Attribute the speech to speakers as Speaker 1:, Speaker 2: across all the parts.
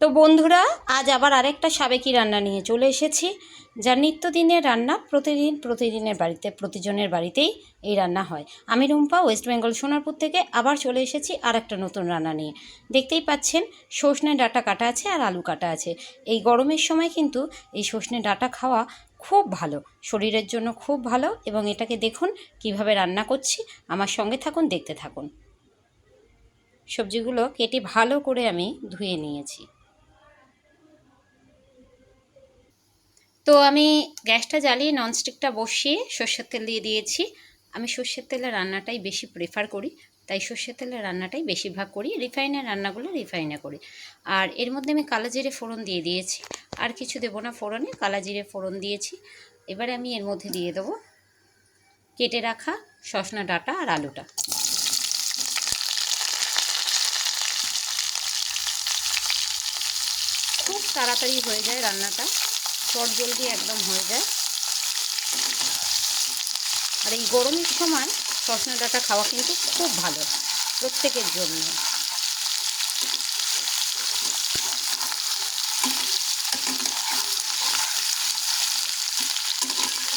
Speaker 1: তো বন্ধুরা, আজ আবার আরেকটা সাবেকি রান্না নিয়ে চলে এসেছি, যা নিত্যদিনের রান্না, প্রতিদিন, প্রতিদিনের বাড়িতে, প্রতিজনের বাড়িতেই এই রান্না হয়। আমি রুম্পা, ওয়েস্ট বেঙ্গল সোনারপুর থেকে আবার চলে এসেছি আর একটা নতুন রান্না নিয়ে। দেখতেই পাচ্ছেন সজনে ডাঁটা কাটা আছে আর আলু কাটা আছে। এই গরমের সময় কিন্তু এই সজনে ডাঁটা খাওয়া খুব ভালো, শরীরের জন্য খুব ভালো এবং এটাকে দেখুন কীভাবে রান্না করছি। আমার সঙ্গে থাকুন, দেখতে থাকুন। সবজিগুলো কেটে ভালো করে আমি ধুয়ে নিয়েছি। তো আমি গ্যাসটা জ্বালিয়ে ননস্টিকটা বসিয়ে সর্ষের তেল দিয়ে দিয়েছি। আমি সর্ষের তেলের রান্নাটাই বেশি প্রেফার করি, তাই সর্ষের তেলের রান্নাটাই বেশিরভাগ করি রিফাইনের রান্নাগুলো রিফাইনে করি। আর এর মধ্যে আমি কালো জিরে ফোড়ন দিয়ে দিয়েছি। আর কিছু দেবো না ফোড়নে, কালা জিরে ফোড়ন দিয়েছি। এবারে আমি এর মধ্যে দিয়ে দেবো কেটে রাখা সসনা ডাটা আর আলুটা। খুব তাড়াতাড়ি হয়ে যায় রান্নাটা। চট জলদি একদম হয়ে যায়। আর এই গরমের সময় সজনে ডাঁটা খাওয়া কিন্তু খুব ভালো, প্রত্যেকের জন্য।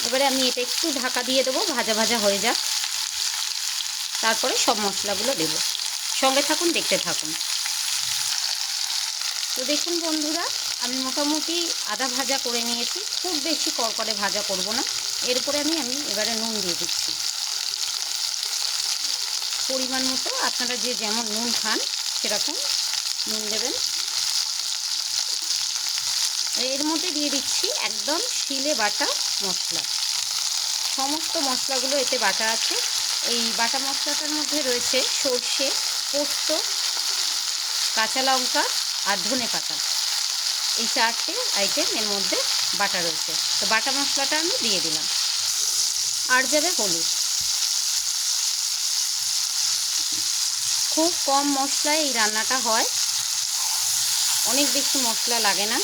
Speaker 1: এবারে আমি এটা একটু ঢাকা দিয়ে দেবো, ভাজা ভাজা হয়ে যাক। তারপরে সব মশলাগুলো দেবো। সঙ্গে থাকুন, দেখতে থাকুন। তো দেখুন বন্ধুরা আমি মোটামুটি আদা ভাজা করে নিয়েছি। খুব বেশি করকরে ভাজা করব না। এরপরে আমি আমি এবারে নুন দিয়ে দিচ্ছি। পরিমাণ মতো আপনারা যে যেমন নুন খান, সেরকম নুন দেবেন। এর মধ্যে দিয়ে দিচ্ছি একদম শিলে বাটা মশলা। সমস্ত মশলাগুলো এতে বাটা আছে। এই বাটা মশলাটার মধ্যে রয়েছে সর্ষে, পোস্ত, কাঁচা লঙ্কা আর ধনে পাতা। এই চারটে আইটেম এর মধ্যে বাটা রয়েছে। তো বাটা মশলাটা আমি দিয়ে দিলাম। আর যাবে হলুদ। খুব কম মশলায় এই রান্নাটা হয়। অনেক বেশি মশলা লাগে না।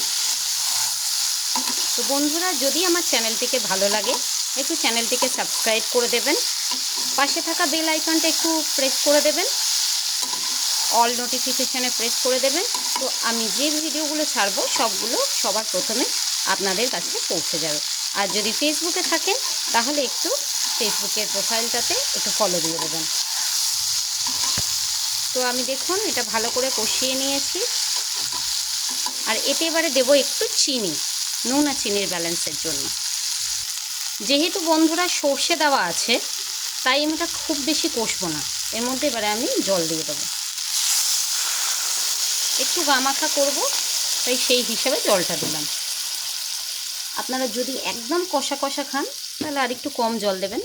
Speaker 1: তো বন্ধুরা, যদি আমার চ্যানেলটিকে ভালো লাগে, একটু চ্যানেলটিকে সাবস্ক্রাইব করে দেবেন। পাশে থাকা বেল আইকনটা একটু প্রেস করে দেবেন। অল নোটিফিকেশানে প্রেস করে দেবেন। তো আমি যে ভিডিওগুলো ছাড়বো, সবগুলো সবার প্রথমে আপনাদের কাছে পৌঁছে যাবে। আর যদি ফেসবুকে থাকেন, তাহলে একটু ফেসবুকের প্রোফাইলটাতে একটু ফলো দিয়ে দেবেন। তো আমি দেখুন, এটা ভালো করে কষিয়ে নিয়েছি। আর এতে এবারে দেবো একটু চিনি, নুন আর চিনির ব্যালেন্সের জন্য। যেহেতু বন্ধুরা সর্ষে দেওয়া আছে, তাই আমি এটা খুব বেশি কষবো না। এর মধ্যে এবারে আমি জল দিয়ে দেবো। একটু গামাখা করব, তাই সেই হিসাবে জলটা দিলাম। আপনারা যদি একদম কষা কষা খান, তাহলে আর একটু কম জল দেবেন।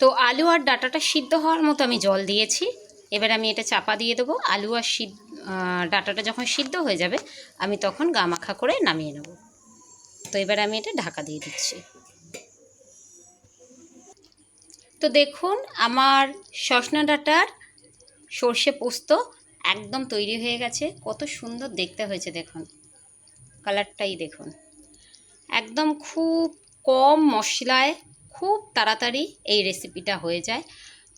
Speaker 1: তো আলু আর ডাটাটা সিদ্ধ হওয়ার মতো আমি জল দিয়েছি। এবার আমি এটা চাপা দিয়ে দেবো। আলু আর সিদ্ধ ডাটাটা যখন সিদ্ধ হয়ে যাবে, আমি তখন গামাখা করে নামিয়ে নেব। তো এবার আমি এটা ঢাকা দিয়ে দিচ্ছি। তো দেখুন, আমার সসনা ডাটার সর্ষে পোস্ত একদম তৈরি হয়ে গেছে। কত সুন্দর দেখতে হয়েছে দেখুন। কালারটাই দেখুন। একদম খুব কম মশলায় খুব তাড়াতাড়ি এই রেসিপিটা হয়ে যায়।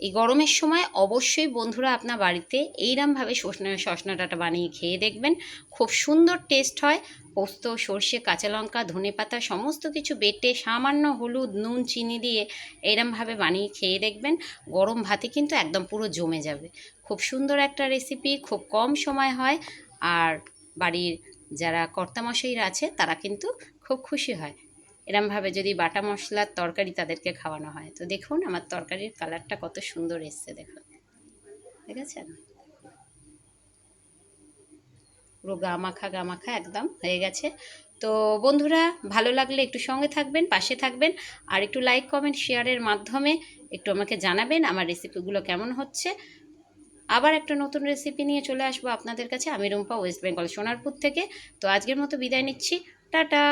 Speaker 1: এই গরমের সময় অবশ্যই বন্ধুরা আপনার বাড়িতে এইরমভাবে সজনা ডাঁটা বানিয়ে খেয়ে দেখবেন। খুব সুন্দর টেস্ট হয়। পোস্ত, সর্ষে, কাঁচা লঙ্কা, ধনে পাতা, সমস্ত কিছু বেটে সামান্য হলুদ, নুন, চিনি দিয়ে এইরমভাবে বানিয়ে খেয়ে দেখবেন। গরম ভাতে কিন্তু একদম পুরো জমে যাবে। খুব সুন্দর একটা রেসিপি খুব কম সময় হয়। আর বাড়ির যারা কর্তামশাইরা আছে, তারা কিন্তু খুব খুশি হয়। এরমভাবে যদি বাটা মশলার তরকারি তাদেরকে খাওয়ানো হয়। তো দেখুন আমার তরকারির কালারটা কত সুন্দর এসছে, দেখুন। দেখেছেন পুরো গামাখা গামাখা একদম হয়ে গেছে। তো বন্ধুরা, ভালো লাগলে একটু সঙ্গে থাকবেন, পাশে থাকবেন, আর একটু লাইক কমেন্ট শেয়ারের মাধ্যমে একটু আমাকে জানাবেন আমার রেসিপিগুলো কেমন হচ্ছে। আবার একটা নতুন রেসিপি নিয়ে চলে আসব আপনাদের কাছে, আমি রুম্পা ওয়েস্ট বেঙ্গল সোনারপুর থেকে। তো আজকের মতো বিদায় নিচ্ছি। টাটা!